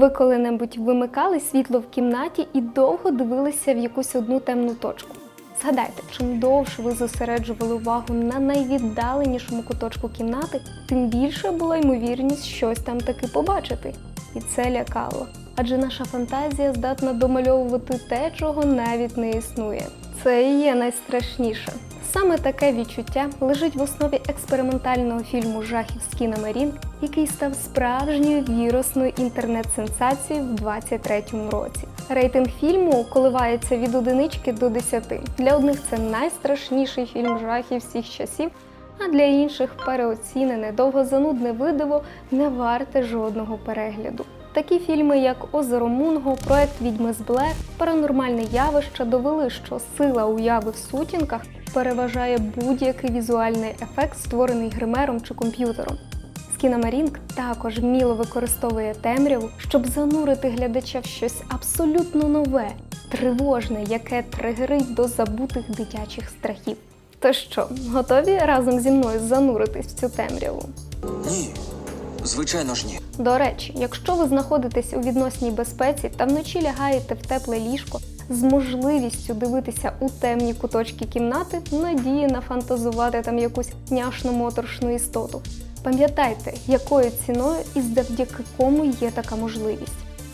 Ви коли-небудь вимикали світло в кімнаті і довго дивилися в якусь одну темну точку. Згадайте, чим довше ви зосереджували увагу на найвіддаленішому куточку кімнати, тим більше була ймовірність щось там таки побачити. І це лякало. Адже наша фантазія здатна домальовувати те, чого навіть не існує. Це і є найстрашніше. Саме таке відчуття лежить в основі експериментального фільму жахів з Кіна Марін, який став справжньою вірусною інтернет-сенсацією в 23-му році. Рейтинг фільму коливається від одинички до 10. Для одних це найстрашніший фільм жахів всіх часів, а для інших переоцінене довгозанудне видиво не варте жодного перегляду. Такі фільми, як Озеро Мунго, проект Відьми з Блер, паранормальне явище довели, що сила уяви в сутінках переважає будь-який візуальний ефект, створений гримером чи комп'ютером. Скінамарінг також вміло використовує темряву, щоб занурити глядача в щось абсолютно нове, тривожне, яке тригерить до забутих дитячих страхів. То що, готові разом зі мною зануритись в цю темряву? Ні, звичайно ж ні. До речі, якщо ви знаходитесь у відносній безпеці та вночі лягаєте в тепле ліжко з можливістю дивитися у темні куточки кімнати, надії нафантазувати там якусь няшну моторшну істоту. Пам'ятайте, якою ціною і завдяки кому є така можливість.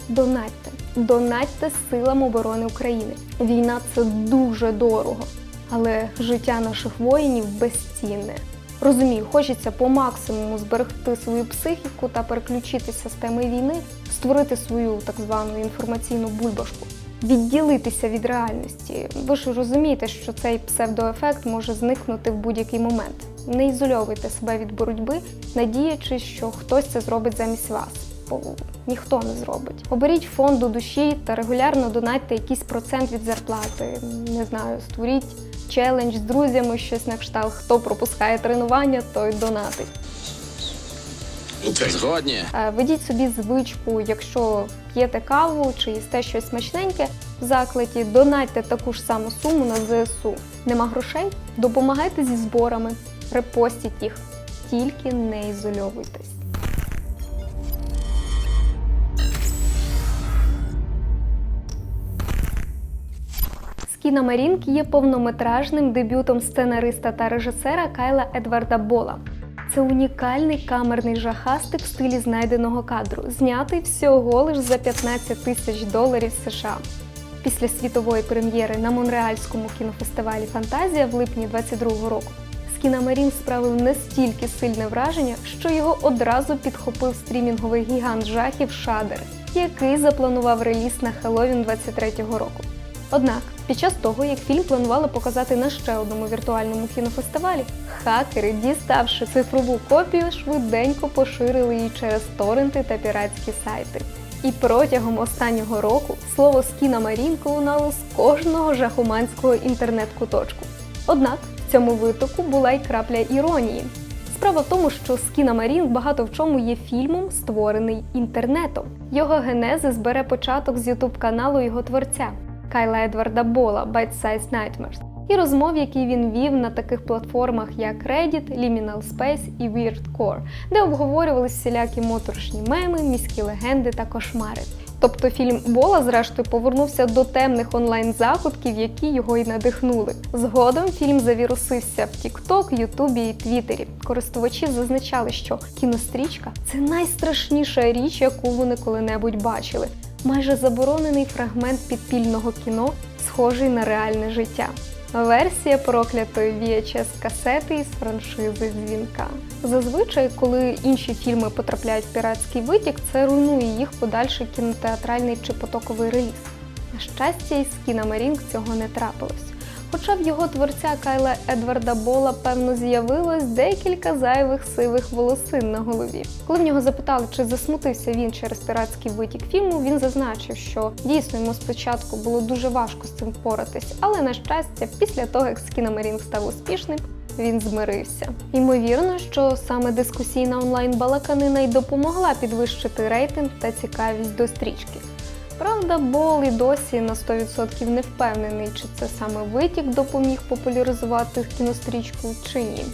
Донатьте, донатьте силам оборони України. Війна це дуже дорого, але життя наших воїнів безцінне. Розумію, хочеться по максимуму зберегти свою психіку та переключитися з теми війни, створити свою так звану інформаційну бульбашку, відділитися від реальності. Ви ж розумієте, що цей псевдоефект може зникнути в будь-який момент. Не ізольовуйте себе від боротьби, надіячись, що хтось це зробить замість вас. Бо ніхто не зробить. Оберіть фонд до душі та регулярно донатьте якийсь процент від зарплати. Не знаю, створіть челендж з друзями, щось на кшталт. Хто пропускає тренування, той донатить. Згодні. Е, Ведіть собі звичку, якщо п'єте каву чи їсте щось смачненьке в закладі, донатьте таку ж саму суму на ЗСУ. Нема грошей? Допомагайте зі зборами, репостіть їх, тільки не ізольовуйтесь. Скіна Марінк є повнометражним дебютом сценариста та режисера Кайла Едварда Бола. Це унікальний камерний жахастик в стилі знайденого кадру, знятий всього лиш за 15 тисяч доларів США. Після світової прем'єри на Монреальському кінофестивалі Фантазія в липні 22-го року Скінамарін справив настільки сильне враження, що його одразу підхопив стрімінговий гігант жахів Шадер, який запланував реліз на Хеллоуін 23-го року. Однак, під час того, як фільм планували показати на ще одному віртуальному кінофестивалі, хакери, діставши цифрову копію, швиденько поширили її через торренти та піратські сайти. І протягом останнього року слово «Скіна Марінко» лунало з кожного жахуманського інтернет-куточку. Однак в цьому витоку була й крапля іронії. Справа в тому, що Скіна Марін багато в чому є фільмом, створений інтернетом. Його генезис бере початок з ютуб каналу його творця Кайла Едварда Бола Bite Size Nightmares і розмов, які він вів на таких платформах, як Reddit, Liminal Space і Weirdcore, де обговорювалися всілякі моторшні меми, міські легенди та кошмари. Тобто фільм Бола, зрештою, повернувся до темних онлайн-закутків, які його й надихнули. Згодом фільм завірусився в TikTok, Ютубі і Твіттері. Користувачі зазначали, що кінострічка це найстрашніша річ, яку вони коли-небудь бачили. Майже заборонений фрагмент підпільного кіно, схожий на реальне життя. Версія проклятої VHS касети із франшизи дзвінка. Зазвичай, коли інші фільми потрапляють в піратський витік, це руйнує їх подальший кінотеатральний чи потоковий реліз. На щастя, із Кінамарінг цього не трапилось. Хоча в його творця Кайла Едварда Бола, певно, з'явилось декілька зайвих сивих волосин на голові. Коли в нього запитали, чи засмутився він через піратський витік фільму, він зазначив, що дійсно йому спочатку було дуже важко з цим впоратись, але на щастя, після того як Скінамарінг став успішним, він змирився. Ймовірно, що саме дискусійна онлайн-балаканина й допомогла підвищити рейтинг та цікавість до стрічки. Правда, Бол і досі на 100% не впевнений, чи це саме витік допоміг популяризувати кінострічку чи ні.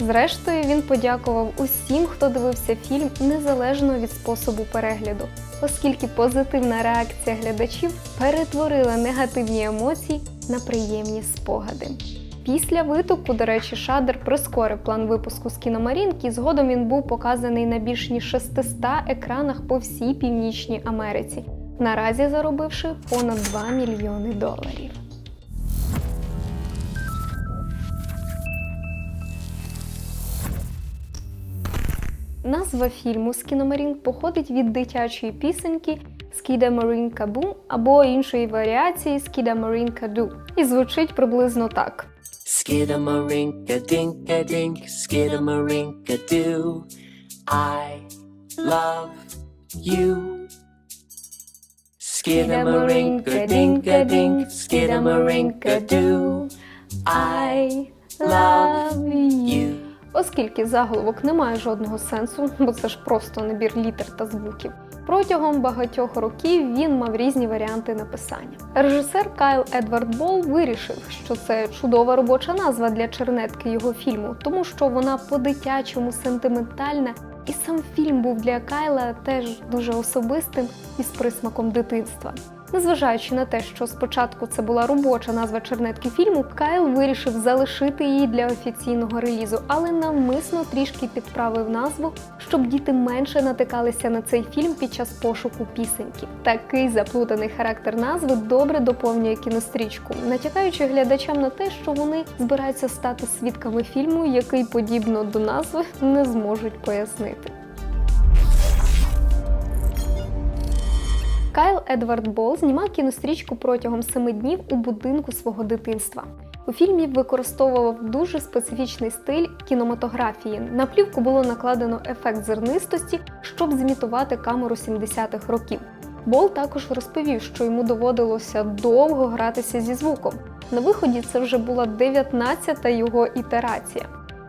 Зрештою, він подякував усім, хто дивився фільм незалежно від способу перегляду. оскільки позитивна реакція глядачів перетворила негативні емоції на приємні спогади. Після витоку, до речі, Шадер прискорив план випуску з кіномарінки. Згодом він був показаний на більш ніж 600 екранах по всій північній Америці, наразі заробивши понад 2 мільйони доларів. Назва фільму «Скіномарінг» походить від дитячої пісеньки «Скідамарінка Бум» або іншої варіації «Скідамарінка Ду» і звучить приблизно так. Skidamarinka dinka dink, skidamarinka doo. I love you. Skidamarinka dinka dink, skidamarinka doo. I love you. Оскільки заголовок не має жодного сенсу, бо це ж просто набір літер та звуків. Протягом багатьох років він мав різні варіанти написання. Режисер Кайл Едвард Бол вирішив, що це чудова робоча назва для чернетки його фільму, тому що вона по-дитячому сентиментальна, і сам фільм був для Кайла теж дуже особистим і з присмаком дитинства. Незважаючи на те, що спочатку це була робоча назва чернетки фільму, Кайл вирішив залишити її для офіційного релізу, але навмисно трішки підправив назву, щоб діти менше натикалися на цей фільм під час пошуку пісеньки. Такий заплутаний характер назви добре доповнює кінострічку, натякаючи глядачам на те, що вони збираються стати свідками фільму, який, подібно до назви, не зможуть пояснити. Кайл Едвард Бол знімав кінострічку протягом семи днів у будинку свого дитинства. У фільмі використовував дуже специфічний стиль кінематографії. На плівку було накладено ефект зернистості, щоб зімітувати камеру 70-х років. Бол також розповів, що йому доводилося довго гратися зі звуком. На виході це вже була 19-та його ітерація.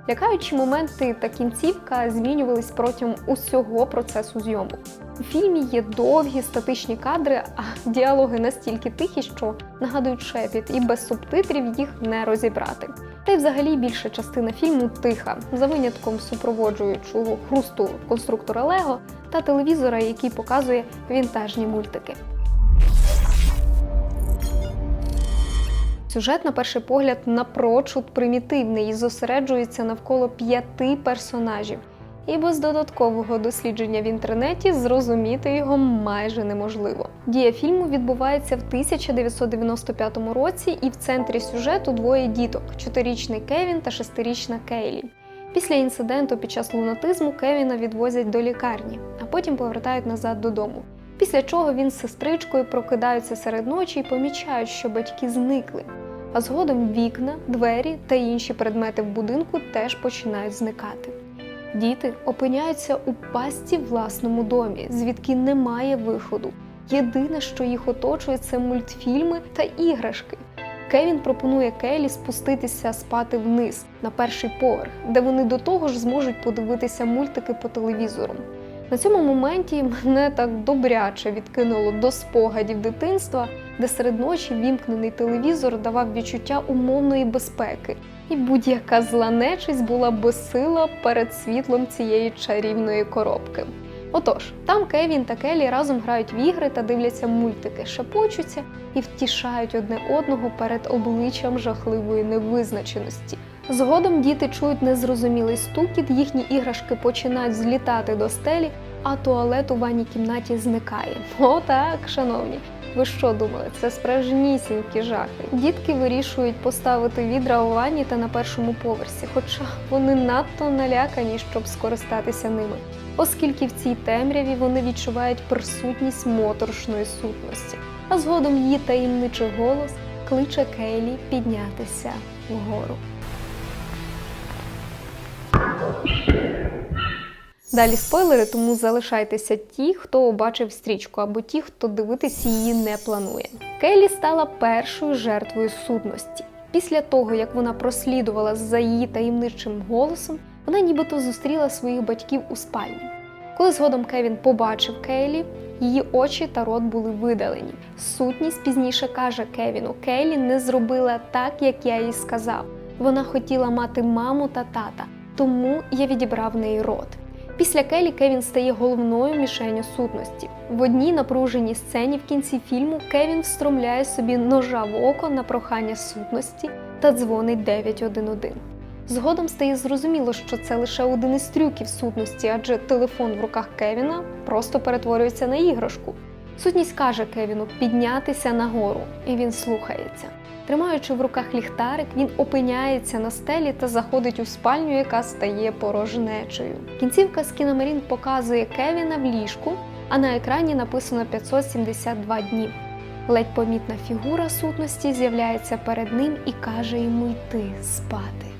Лякаючі моменти та кінцівка змінювались протягом усього процесу зйомок. У фільмі є довгі статичні кадри, а діалоги настільки тихі, що нагадують шепіт, і без субтитрів їх не розібрати. Та й взагалі більша частина фільму тиха, за винятком супроводжуючого хрусту конструктора Лего та телевізора, який показує вінтажні мультики. Сюжет, на перший погляд, напрочуд примітивний і зосереджується навколо п'яти персонажів. І без додаткового дослідження в інтернеті зрозуміти його майже неможливо. Дія фільму відбувається в 1995 році, і в центрі сюжету двоє діток: чотирічний Кевін та шестирічна Кейлі. Після інциденту під час лунатизму Кевіна відвозять до лікарні, а потім повертають назад додому. Після чого він з сестричкою прокидаються серед ночі і помічають, що батьки зникли. А згодом вікна, двері та інші предмети в будинку теж починають зникати. Діти опиняються у пастці власному домі, звідки немає виходу. Єдине, що їх оточує, це мультфільми та іграшки. Кевін пропонує Келі спуститися спати вниз на перший поверх, де вони до того ж зможуть подивитися мультики по телевізору. На цьому моменті мене так добряче відкинуло до спогадів дитинства, де серед ночі вімкнений телевізор давав відчуття умовної безпеки, і будь-яка зла нечисть була безсила перед світлом цієї чарівної коробки. Отож, там Кевін та Келі разом грають в ігри та дивляться мультики, шепочуться і втішають одне одного перед обличчям жахливої невизначеності. Згодом діти чують незрозумілий стукіт, їхні іграшки починають злітати до стелі, а туалет у ванній кімнаті зникає. Отак, шановні. Ви що думали? Це справжнісінькі жахи. Дітки вирішують поставити відра у ванні та на першому поверсі, хоча вони надто налякані, щоб скористатися ними, оскільки в цій темряві вони відчувають присутність моторошної сутності. А згодом її таємничий голос кличе Кейлі піднятися вгору. Далі спойлери, тому залишайтеся ті, хто побачив стрічку, або ті, хто дивитися її не планує. Келлі стала першою жертвою судності. Після того, як вона прослідувала за її таємничим голосом, вона нібито зустріла своїх батьків у спальні. Коли згодом Кевін побачив Кейлі, її очі та рот були видалені. Сутність пізніше каже Кевіну: Кейлі не зробила так, як я їй сказав. Вона хотіла мати маму та тата, тому я відібрав неї рот. Після Келі Кевін стає головною мішенню сутності. В одній напруженій сцені в кінці фільму Кевін встромляє собі ножа в око на прохання сутності та дзвонить 911. Згодом стає зрозуміло, що це лише один із трюків сутності, адже телефон в руках Кевіна просто перетворюється на іграшку. Сутність каже Кевіну піднятися нагору, і він слухається. Тримаючи в руках ліхтарик, він опиняється на стелі та заходить у спальню, яка стає порожнечою. Кінцівка з кіномарін показує Кевіна в ліжку, а на екрані написано 572 дні. Ледь помітна фігура сутності з'являється перед ним і каже йому йти спати.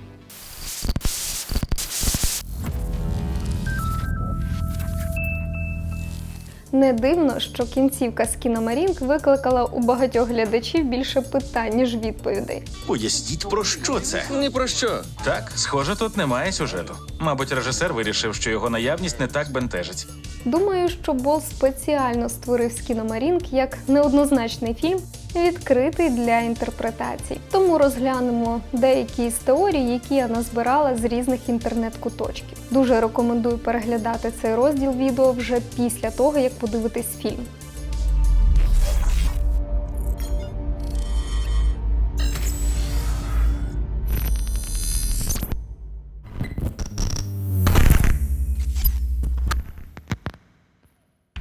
Не дивно, що кінцівка з кіномарінк викликала у багатьох глядачів більше питань, ніж відповідей. Поясніть, про що це? Ні про що. Так, схоже, тут немає сюжету. Мабуть, режисер вирішив, що його наявність не так бентежить. Думаю, що Бол спеціально створив з кіномарінк як неоднозначний фільм, відкритий для інтерпретацій. Тому розглянемо деякі з теорій, які я назбирала з різних інтернет-куточків. Дуже рекомендую переглядати цей розділ відео вже після того, як подивитись фільм.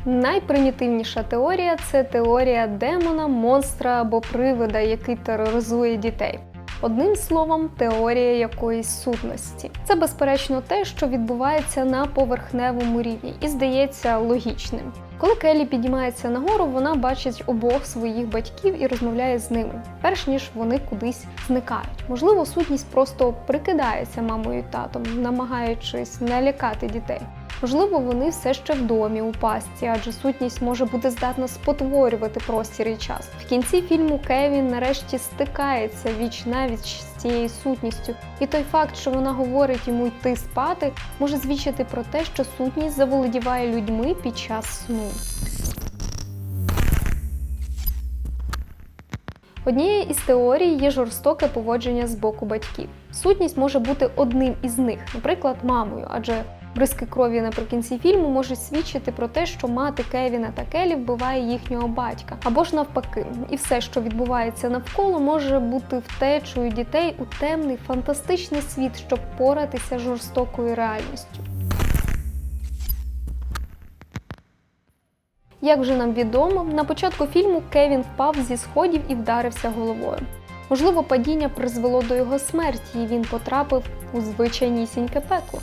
Найпримітивніша теорія це теорія демона, монстра або привида, який тероризує дітей. Одним словом, теорія якоїсь сутності. Це безперечно те, що відбувається на поверхневому рівні, і здається логічним. Коли Келі піднімається нагору, вона бачить обох своїх батьків і розмовляє з ними, перш ніж вони кудись зникають. Можливо, сутність просто прикидається мамою і татом, намагаючись налякати дітей. Можливо, вони все ще в домі у пастці, адже сутність може бути здатна спотворювати простір і час. В кінці фільму Кевін нарешті стикається віч навіч з цією сутністю, і той факт, що вона говорить йому йти спати, може свідчити про те, що сутність заволодіває людьми під час сну. Однією із теорій є жорстоке поводження з боку батьків. Сутність може бути одним із них, наприклад, мамою, адже бризки крові наприкінці фільму можуть свідчити про те, що мати Кевіна та Келі вбиває їхнього батька, або ж навпаки, і все, що відбувається навколо, може бути втечею дітей у темний фантастичний світ, щоб поратися з жорстокою реальністю. Як вже нам відомо, на початку фільму Кевін впав зі сходів і вдарився головою. Можливо, падіння призвело до його смерті, і він потрапив у звичайнісіньке пекло.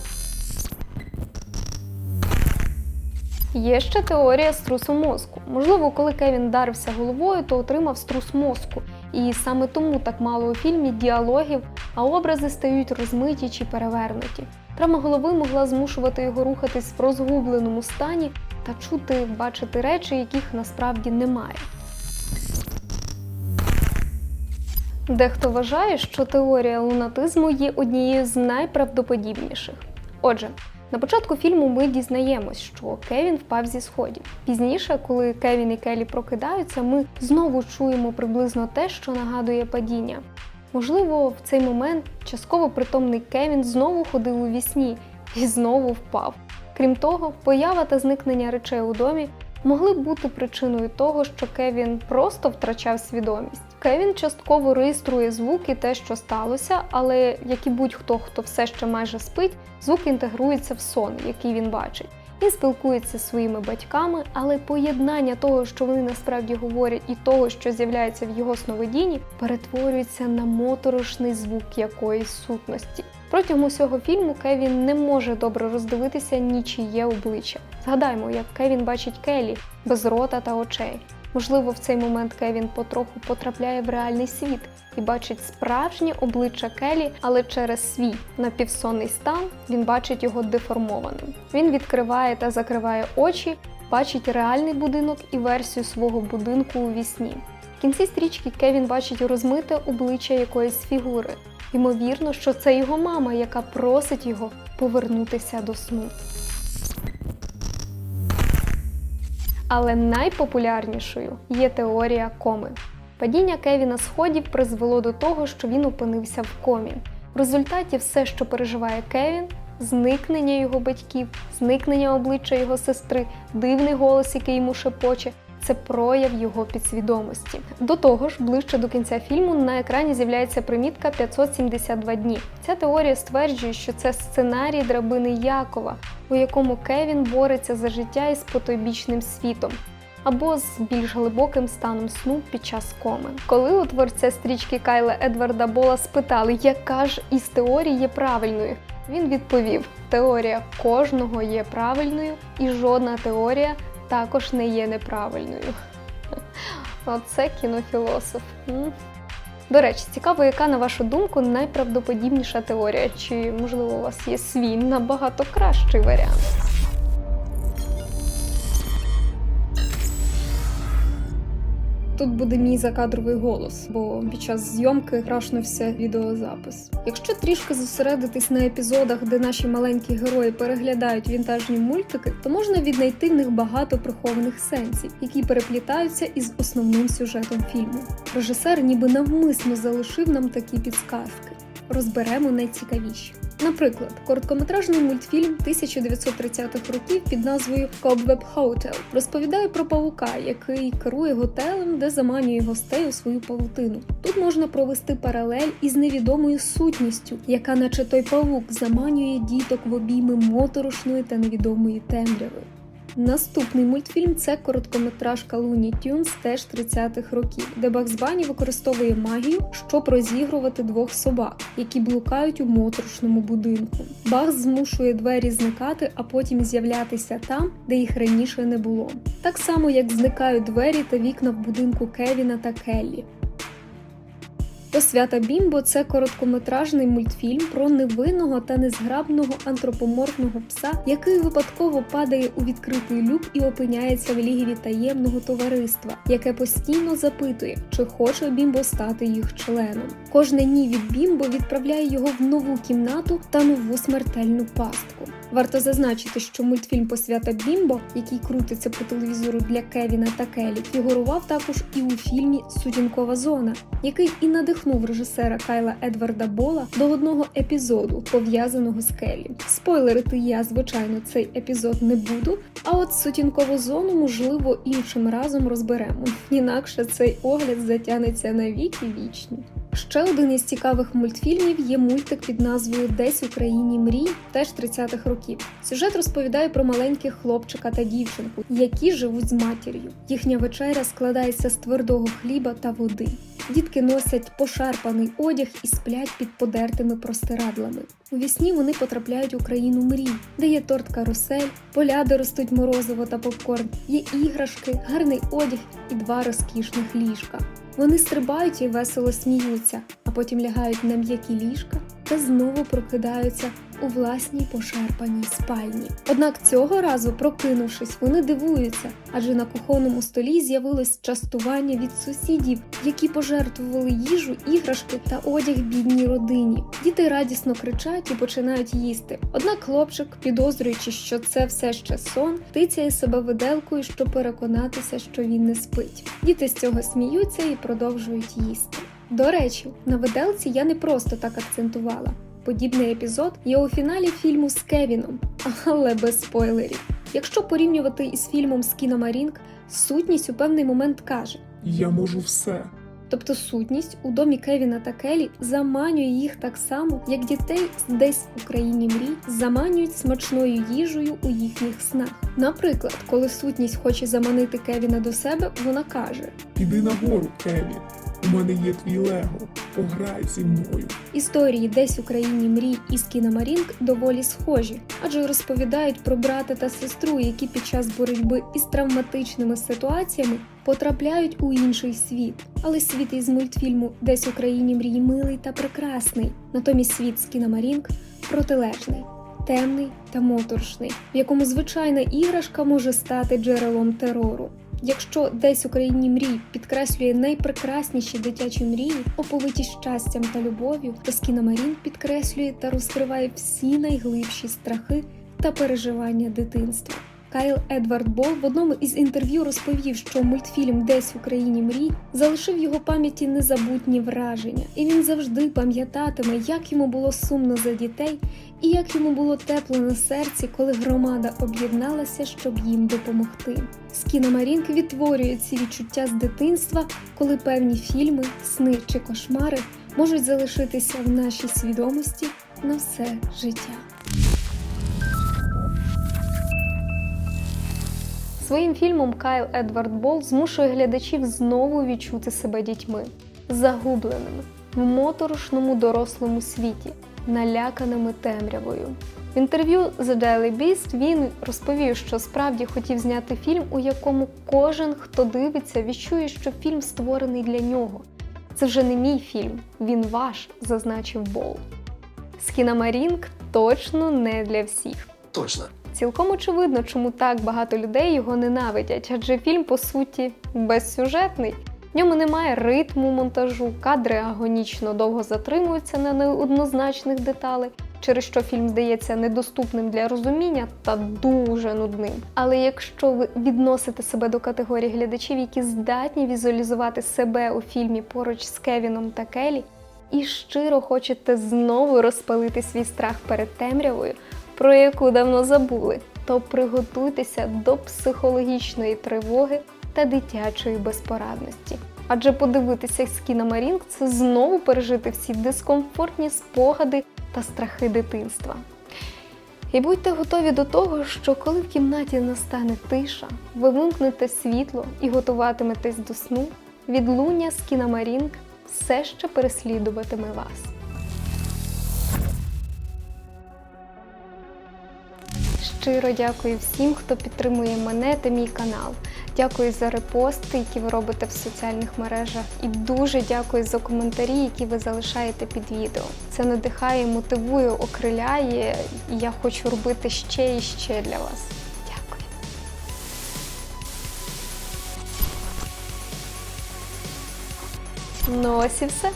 Є ще теорія струсу мозку. Можливо, коли Кевін вдарився головою, то отримав струс мозку. І саме тому так мало у фільмі діалогів, а образи стають розмиті чи перевернуті. Травма голови могла змушувати його рухатись в розгубленому стані та чути, бачити речі, яких насправді немає. Дехто вважає, що теорія лунатизму є однією з найправдоподібніших. Отже, на початку фільму ми дізнаємось, що Кевін впав зі сходів. Пізніше, коли Кевін і Келі прокидаються, ми знову чуємо приблизно те, що нагадує падіння. Можливо, в цей момент частково притомний Кевін знову ходив у вісні і знову впав. Крім того, поява та зникнення речей у домі могли бути причиною того, що Кевін просто втрачав свідомість. Кевін частково реєструє звук і те, що сталося, але як і будь-хто, хто все ще майже спить, звук інтегрується в сон, який він бачить. Він спілкується зі своїми батьками, але поєднання того, що вони насправді говорять, і того, що з'являється в його сновидінні, перетворюється на моторошний звук якоїсь сутності. Протягом усього фільму Кевін не може добре роздивитися нічиє обличчя. Згадаймо, як Кевін бачить Келі без рота та очей. Можливо, в цей момент Кевін потроху потрапляє в реальний світ і бачить справжнє обличчя Келі, але через свій напівсонний стан він бачить його деформованим. Він відкриває та закриває очі, бачить реальний будинок і версію свого будинку у вісні. В кінці стрічки Кевін бачить розмите обличчя якоїсь фігури. Ймовірно, що це його мама, яка просить його повернутися до сну. Але найпопулярнішою є теорія коми. Падіння Кевіна сходів призвело до того, що він опинився в комі. В результаті все, що переживає Кевін, зникнення його батьків, зникнення обличчя його сестри, дивний голос, який йому шепоче. Це прояв його підсвідомості. До того ж, ближче до кінця фільму на екрані з'являється примітка 572 дні. Ця теорія стверджує, що це сценарій драбини Якова, у якому Кевін бореться за життя із потойбічним світом. Або з більш глибоким станом сну під час коми. Коли у творця стрічки Кайла Едварда Бола спитали, яка ж із теорій є правильною, він відповів: теорія кожного є правильною, і жодна теорія також не є неправильною. Оце кінофілософ. До речі, цікаво, яка, на вашу думку, найправдоподібніша теорія? Чи, можливо, у вас є свій набагато кращий варіант? Тут буде мій закадровий голос, бо під час зйомки крашнувся відеозапис. Якщо трішки зосередитись на епізодах, де наші маленькі герої переглядають вінтажні мультики, то можна віднайти в них багато прихованих сенсів, які переплітаються із основним сюжетом фільму. Режисер ніби навмисно залишив нам такі підсказки. Розберемо найцікавіші. Наприклад, короткометражний мультфільм 1930-х років під назвою Cobweb Hotel розповідає про павука, який керує готелем, де заманює гостей у свою павутину. Тут можна провести паралель із невідомою сутністю, яка, наче той павук, заманює діток в обійми моторошної та невідомої темряви. Наступний мультфільм це короткометражка Looney Tunes теж 30-х років, де Бакс Банні використовує магію, щоб розігрувати двох собак, які блукають у моторошному будинку. Бакс змушує двері зникати, а потім з'являтися там, де їх раніше не було. Так само, як зникають двері та вікна в будинку Кевіна та Келлі. Посвята Бімбо це короткометражний мультфільм про невинного та незграбного антропоморфного пса, який випадково падає у відкритий люк і опиняється в лігві таємного товариства, яке постійно запитує, чи хоче Бімбо стати їх членом. Кожне ні від Бімбо відправляє його в нову кімнату та нову смертельну пастку. Варто зазначити, що мультфільм Посвята Бімбо, який крутиться по телевізору для Кевіна та Келі, фігурував також і у фільмі Сутінкова зона, який і надихнув режисера Кайла Едварда Бола до одного епізоду, пов'язаного з Келі. Спойлерити я, звичайно, цей епізод не буду. А от сутінкову зону, можливо, іншим разом розберемо. Інакше цей огляд затягнеться на віки вічні. Ще один із цікавих мультфільмів є мультик під назвою Десь в країні мрій, теж 30-х років. Сюжет розповідає про маленьких хлопчика та дівчинку, які живуть з матір'ю. Їхня вечеря складається з твердого хліба та води. Дітки носять пошарпаний одяг і сплять під подертими простирадлами. У вісні вони потрапляють у країну мрій, де є торт карусель, поля, де ростуть морозиво та попкорн, є іграшки, гарний одяг і два розкішних ліжка. Вони стрибають і весело сміються, а потім лягають на м'які ліжка та знову прокидаються у власній пошарпаній спальні. Однак цього разу, прокинувшись, вони дивуються, адже на кухонному столі з'явилось частування від сусідів, які пожертвували їжу, іграшки та одяг бідній родині. Діти радісно кричать і починають їсти. Однак хлопчик, підозрюючи, що це все ще сон, тицяє себе виделкою, щоб переконатися, що він не спить. Діти з цього сміються і продовжують їсти. До речі, на виделці я не просто так акцентувала. Подібний епізод є у фіналі фільму з Кевіном, але без спойлерів. Якщо порівнювати із фільмом Скіномарінг, сутність у певний момент каже: Я можу все. Тобто сутність у домі Кевіна та Келі заманює їх так само, як дітей десь у країні мрій заманюють смачною їжею у їхніх снах. Наприклад, коли сутність хоче заманити Кевіна до себе, вона каже: Піди нагору, Кеві. У мене є твій Лего. Пограй зі мною. Історії десь у країні мрій і Скіномарінг доволі схожі, адже розповідають про брата та сестру, які під час боротьби із травматичними ситуаціями потрапляють у інший світ. Але світ із мультфільму Десь у країні мрій милий та прекрасний. Натомість світ Скіномарінг протилежний. Темний та моторошний, в якому звичайна іграшка може стати джерелом терору. Якщо десь у країні мрій підкреслює найпрекрасніші дитячі мрії, оповиті щастям та любов'ю, то Скіномарін підкреслює та розкриває всі найглибші страхи та переживання дитинства. Кайл Едвард Бол в одному із інтерв'ю розповів, що мультфільм Десь в Україні мрій залишив його пам'яті незабутні враження, і він завжди пам'ятатиме, як йому було сумно за дітей і як йому було тепло на серці, коли громада об'єдналася, щоб їм допомогти. Скіна Марінк відтворює ці відчуття з дитинства, коли певні фільми, сни чи кошмари можуть залишитися в нашій свідомості на все життя. Своїм фільмом Кайл Едвард Бол змушує глядачів знову відчути себе дітьми, загубленими в моторошному дорослому світі, наляканими темрявою. В інтерв'ю The Daily Beast він розповів, що справді хотів зняти фільм, у якому кожен, хто дивиться, відчує, що фільм створений для нього. Це вже не мій фільм, він ваш, зазначив Бол. Скінамарінг точно не для всіх. Точно. Цілком очевидно, чому так багато людей його ненавидять, адже фільм, по суті, безсюжетний. В ньому немає ритму монтажу, кадри агонічно довго затримуються на неоднозначних деталей, через що фільм здається недоступним для розуміння та дуже нудним. Але якщо ви відносите себе до категорії глядачів, які здатні візуалізувати себе у фільмі поруч з Кевіном та Келі, і щиро хочете знову розпалити свій страх перед темрявою, про яку давно забули, то приготуйтеся до психологічної тривоги та дитячої безпорадності. Адже подивитися з кіномарінг це знову пережити всі дискомфортні спогади та страхи дитинства. І будьте готові до того, що коли в кімнаті настане тиша, ви вимкнете світло і готуватиметесь до сну, відлуння з кіномарінг все ще переслідуватиме вас. Щиро дякую всім, хто підтримує мене та мій канал. Дякую за репости, які ви робите в соціальних мережах, і дуже дякую за коментарі, які ви залишаєте під відео. Це надихає, мотивує, окриляє, і я хочу робити ще і ще для вас. Дякую. Ну ось і все.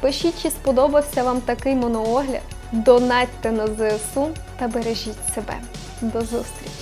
Пишіть, чи сподобався вам такий моноогляд. Донатьте на ЗСУ та бережіть себе. До зустрічі!